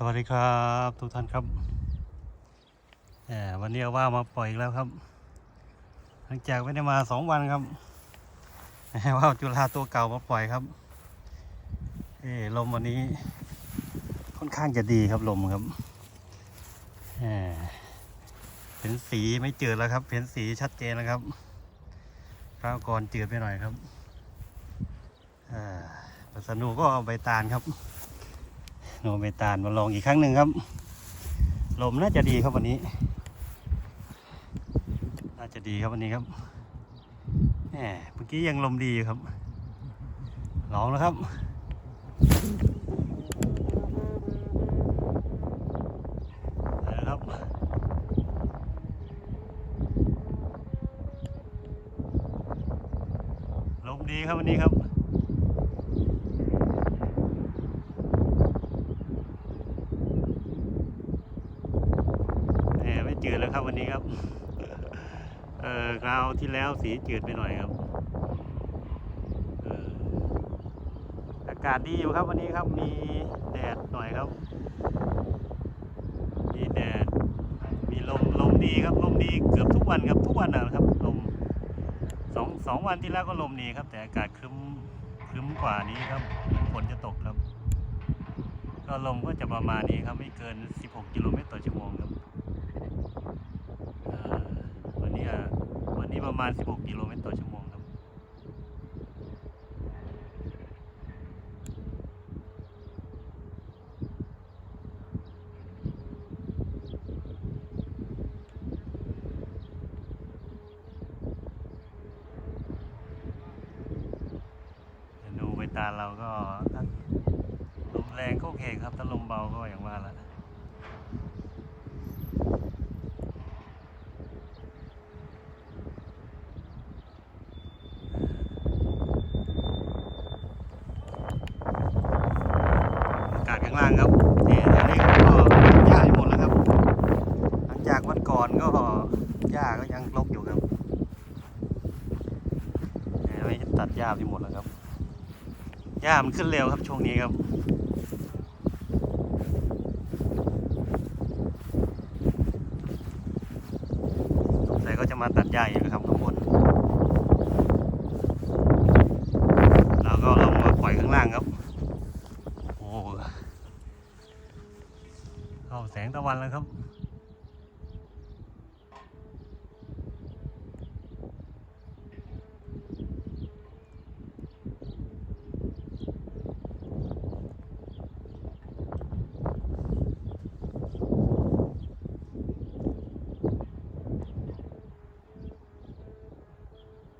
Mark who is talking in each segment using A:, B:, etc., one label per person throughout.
A: สวัสดีครับทุกท่านครับวันนี้เอาว่ามาปล่อยอีกแล้วครับ หลังจากไม่ได้มาสองวันครับว่าวจุฬาตัวเก่ามาปล่อยครับเออลมวันนี้ค่อนข้างจะดีครับลมครับเห็นสีไม่เจืดแล้วครับ เห็นสีชัดเจนแล้วครับคราวก่อนเจืดไปหน่อยครับอ่าปัสนูก็เอาใบตาลครับ โนเมตานมาลองอีกครั้งหนึ่งครับ ลมน่าจะดีครับวันนี้ น่าจะดีครับวันนี้ครับแหมเมื่อกี้ยังลมดีอยู่ครับ ลองแล้วครับแล้วครับลมดีครับวันนี้ครับ แหมไม่จืดแล้วครับวันนี้ครับ เออคราวที่แล้วสีจืดไปหน่อยครับอออากาศดีอยู่ครับวันนี้ครับมีแดดหน่อยครับ มีแดด มีลมลมดีครับลมดีเกือบทุกวันครับทุกวันนะครับลมสองสองวันที่แล้วก็ลมดีครับ แต่อากาศครึ้มครึ้มกว่านี้ครับฝนจะตกครับ ก็ลมก็จะประมาณนี้ครับไม่เกิน 16 กิโลเมตรต่อชั่วโมงครับเอ่อวันนี้อะ นนี้ประมาณ 16 กิโลเมตรต่อชั่วโมงครับแต่ดูใบตาเราก็ลมแรงก็โอเคครับ ถ้าลมเบาก็อย่างว่าละอากาศข้าง ล่างครับเนี่แถวนี้ก็หญ้าอยู่หมดแล้วครับ หลังจากวันก่อนก็หญ้าก็ยังรกอยู่ครับแต่ยไม่ตัดหญ้าไปหมดแล้วครับหญ้ามันขึ้นเร็วครับช่วงนี้ครับสงสัยก็จะมาตัดหญ้าอยู่ครับข้างบนเราก็ลงมาปล่อยข้างล่างครับโอ้ เข้าแสงตะวันแล้วครับ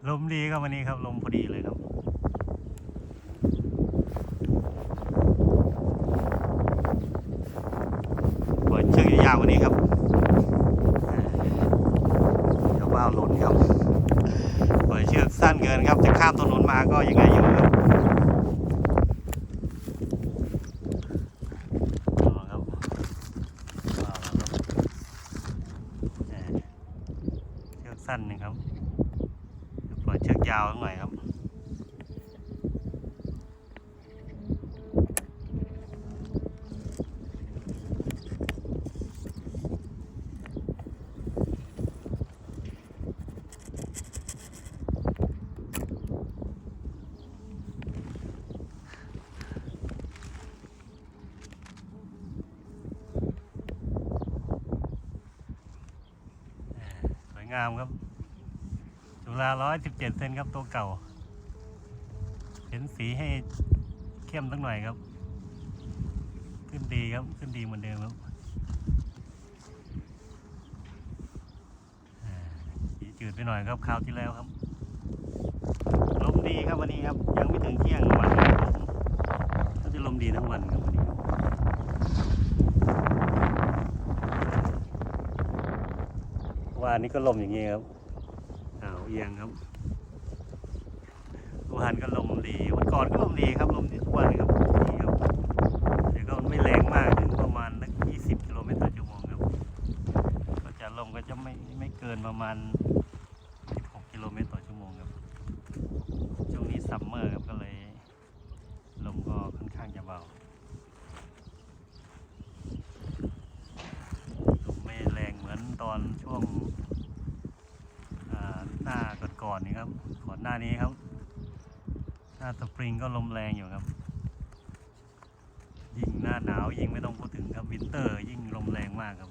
A: ลมดีครับวันนี้ครับ ลมพอดีเลยครับ เปิดเชือก ยาวกว่านี้ครับเดี๋ยวว่าวหล่นครับปล่อยเชือกสั้นเกินครับ จะข้ามถนนมาก็ยังไงอยู่ครับเอาละครับเอาละครับแหมเชือกสั้นนะครับเดี๋ยวปล่อยเชือกยาวหน่อยครับ สวยงามครับ จุฬาร้อยสิบเจ็ดเซนครับตัวเก่า เห็นสีให้เข้มสักหน่อยครับ ขึ้นดีครับขึ้นดีเหมือนเดิมครับสีจืดไปหน่อยครับคราวที่แล้วครับลมดีครับวันนี้ครับ ยังไม่ถึงเที่ยงวันก็จะลมดีทั้งวันครับวันนี้ครับ วานนี้ก็ลมอย่างนี้ครับอ้าวเอียงครับวานก็ลมดีวันก่อนก็ลมดีครับลมดีทุกวันครับดีครับแต่ก็ไม่แรงมากถึงประมาณนักยี่สิบกิโลเมตรต่อชั่วโมงครับ ก็จะลมก็จะไม่ไม่เกินประมาณสิบหกกิโลเมตรต่อชั่วโมงครับ ช่วงนี้ซัมเมอร์ครับก็เลยลมก็ค่อนข้างจะเบา ก่อานี้ครับ หน้าสปริงก็ลมแรงอยู่ครับ ยิ่งหน้าหนาวยิ่งไม่ต้องพูดถึงครับวินเตอร์ ยิ่งลมแรงมากครับ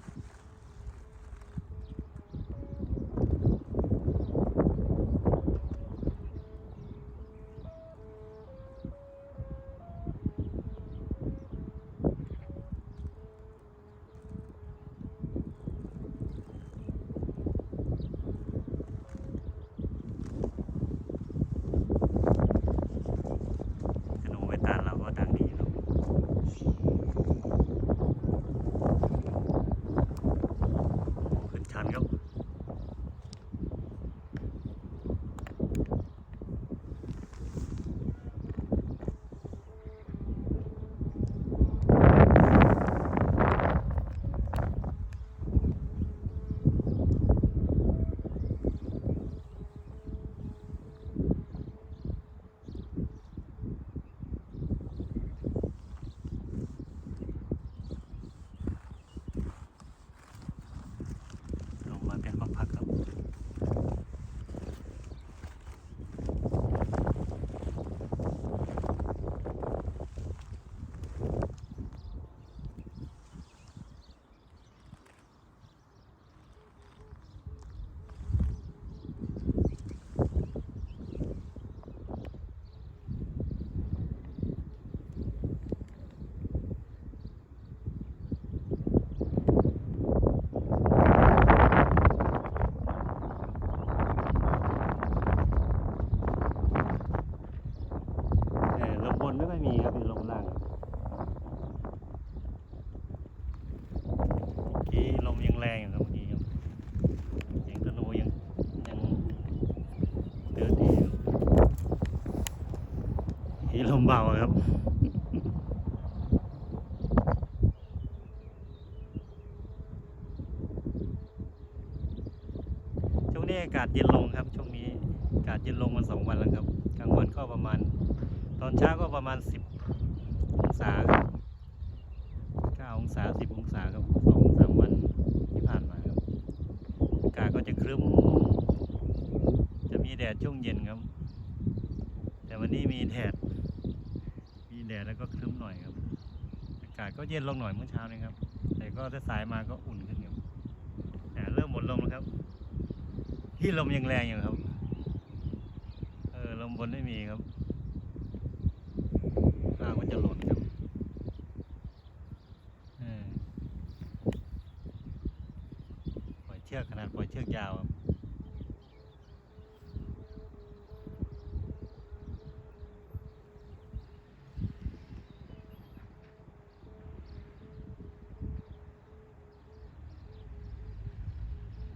A: นี่ลมเบาครับช่วงนี้อากาศเย็นลงครับช่วงนี้อากาศเย็นลงมาสองวันแล้วครับกลางวันก็ประมาณ ตอนเช้าก็ประมาณ10องศาครับ9องศา10องศาครับสองสามวันที่ผ่านมาครับอากาศก็จะครึ้ม จะมีแดดช่วงเย็นครับ แต่วันนี้มีแดด ดดแล้วก็ครึ้มหน่อยครับ อากาศก็เย็นลงหน่อยเมื่อเช้านี้ครับ แต่ก็ถ้าสายมาก็อุ่นขึ้นครับอ่เริ่มหมดลมแล้วครับ ที่ลมยังแรงอยู่ครับ เออลมบนไม่มีครับข้าวก็จะหล่นครับปล่อยเชือกขนาดปล่อยเชือกยาวครับ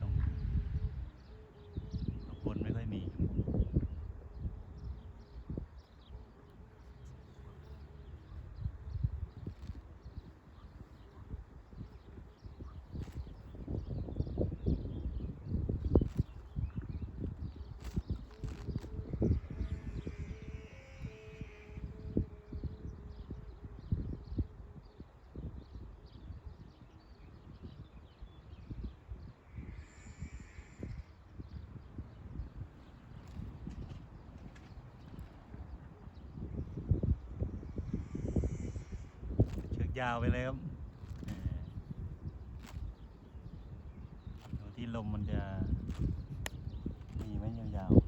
A: ลมลมบนไม่ค่อยมีครับ เชือก ยาวไปเลยครับดูที่ลมมันจะมีไหมยาวๆ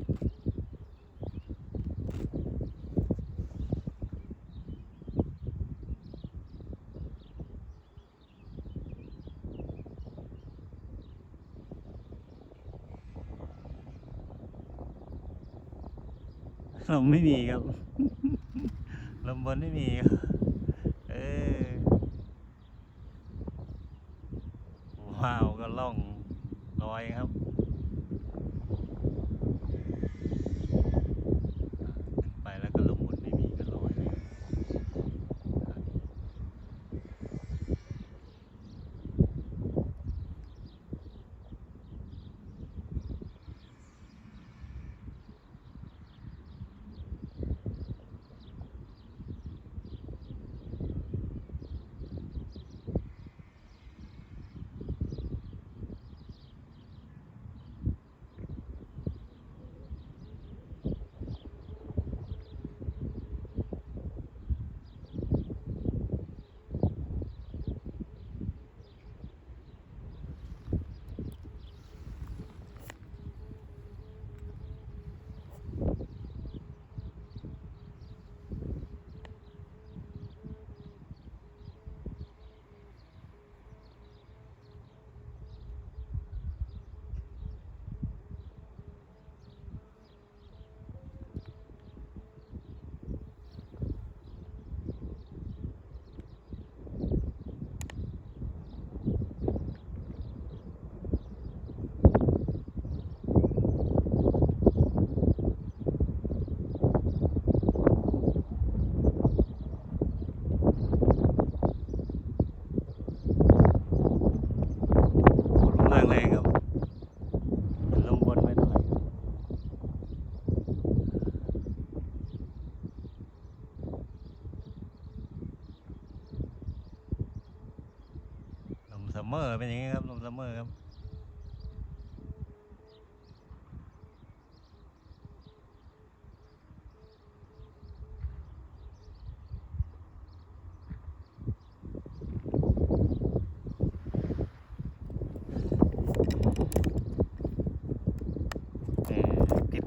A: ลมไม่มีครับ ลมบนไม่มีครับเออ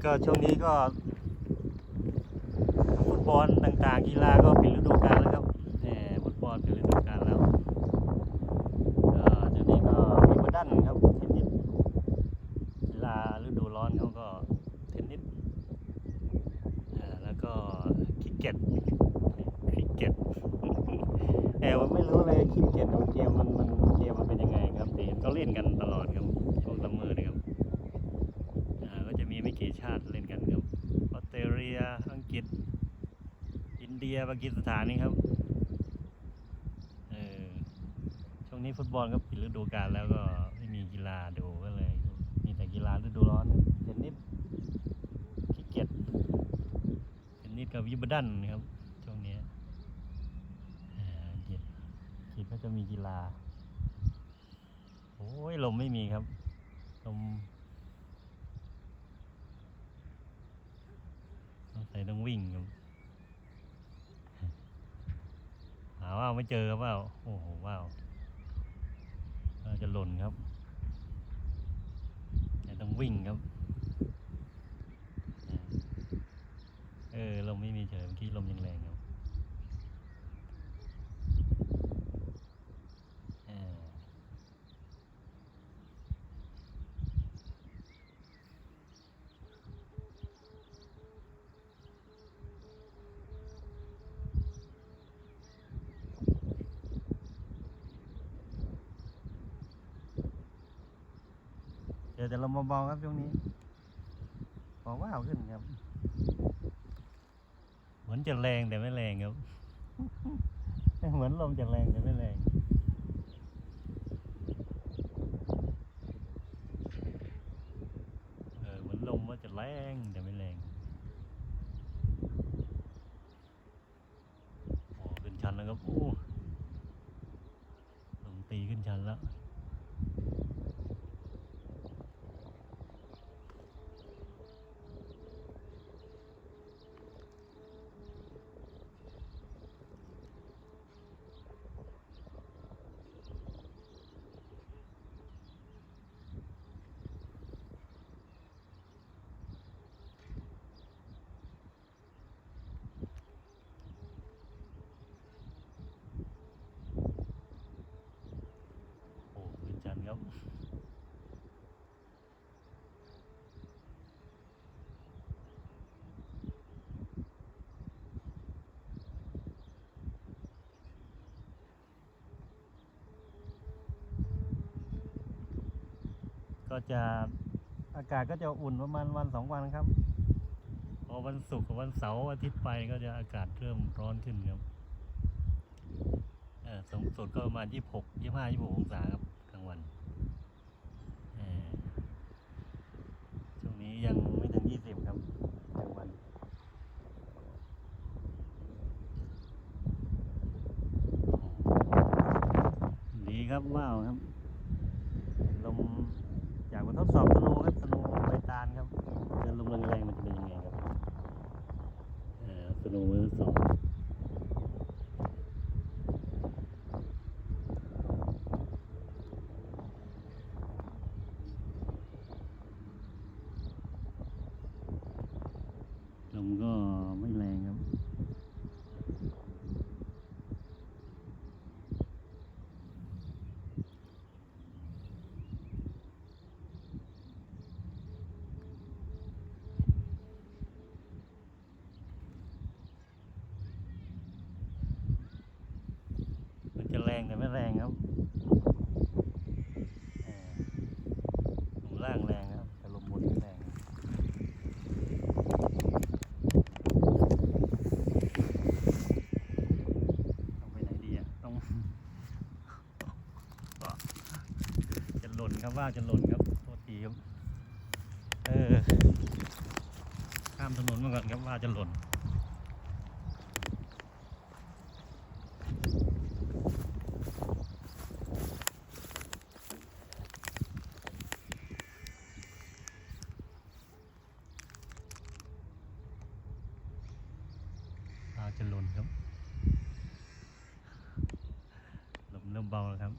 A: ก็ช่วงนี้ก็ฟุตบอลต่างๆ กีฬาก็ปิดฤดูกาลแล้วครับแหมฟุตบอลปิดฤดูกาลแล้วก็ช่วงนี้ก็มีบดันครับเทนนิสกีฬาฤดูร้อนเขาก็เทนนิสแล้วก็คริกเก็ตคริกเก็ตแอบผมไม่รู้เลยคริกเก็ตของเกมมันมันยังไงครับแต่เห็นเขาเล่นกันตลอดครับช่วงซัมเมอร์นะครับ อ่าก็จะมีไม่กี่ชาติเล่นกันครับ ออสเตรเลีย อังกฤษ อินเดีย ปากีสถานนี่ครับ เออ ช่วงนี้ฟุตบอลก็ปิดฤดูกาลแล้วก็ไม่มีกีฬาดูก็เลย มีแต่กีฬาฤดูร้อนเทนนิสคริกเก็ตเทนนิสกับวิบดันนะครับ ช่วงนี้อ่าอังกฤษอังกฤษก็จะมีกีฬา โอ้ยลมไม่มีครับ ลม ต้องใส่ต้องวิ่งครับหาว่าว ไม่เจอครับว่าวโอ้โหว้าวน่าจะหล่นครับแต่ต้องวิ่งครับเออลมไม่มีเฉยเมื่อกี้ลมยังแรงอยู่บเออ เดี๋ยวจะลมเบาๆครับช่วงนี้บอกว่าเอาขึ้นครับ เหมือนจะแรงแต่ไม่แรงครับ เหมือนลมจะแรงแต่ไม่แรงเออเหมือนลมว่าจะแรงแต่ไม่แรงโอ้ขึ้นชันแล้วครับโอ้ลมตีขึ้นชันแล้ว โอ้ขึ้นชันครับ ก็จะอากาศก็จะอุ่นประมาณวันสองวันครับ พอวันศุกร์กับวันเสาร์อาทิตย์ไปก็จะอากาศเริ่มร้อนขึ้นครับสูงสุดก็ประมาณยี่หกยี่ห้ายี่หกองศาครับกลางวันช่วงนี้ยังไม่ถึงยี่สิบครับกลางวันดีครับว้าวครับ มาทดสอบสโนว์ครับสโนว์ใบตาลครับจะลงแรงๆมันจะเป็นยังไงครับเออสโนว์มือสอง ลมก็ไม่แรงครับ มันจะ แรงครับลมล่างแรงครับแต่ลมบนไม่แรงต้องไปไหนดีอะต้องจะหล่นครับว่าจะหล่นครับโทษทีครับ เออ ข้ามถนนมาก่อนครับว่าจะหล่น จะหล่นครับลมเริ่มเบาแล้วครับ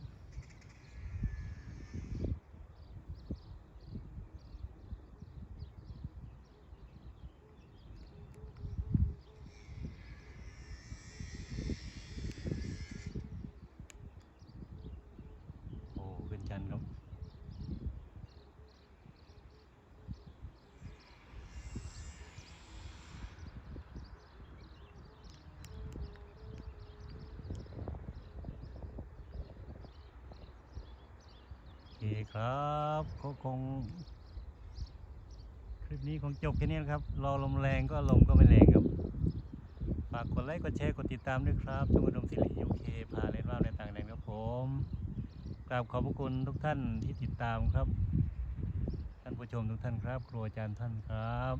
A: คครับก็คง คลิปนี้คงจบแค่นี้นะครับ รอลมแรงก็ลมก็ไม่แรงครับ ฝากกดไลค์กดแชร์กดติดตามด้วยครับช่องอุดมศิริยูเคพาเล่นว่าวในต่างแดนครับผมกราบขอบพระคุณทุกท่านที่ติดตามครับ ท่านผู้ชมทุกท่านครับ ครูอาจารย์ท่านครับ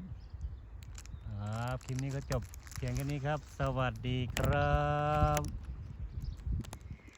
A: ครับคลิปนี้ก็จบเพียงแค่นี้ครับ สวัสดีครับ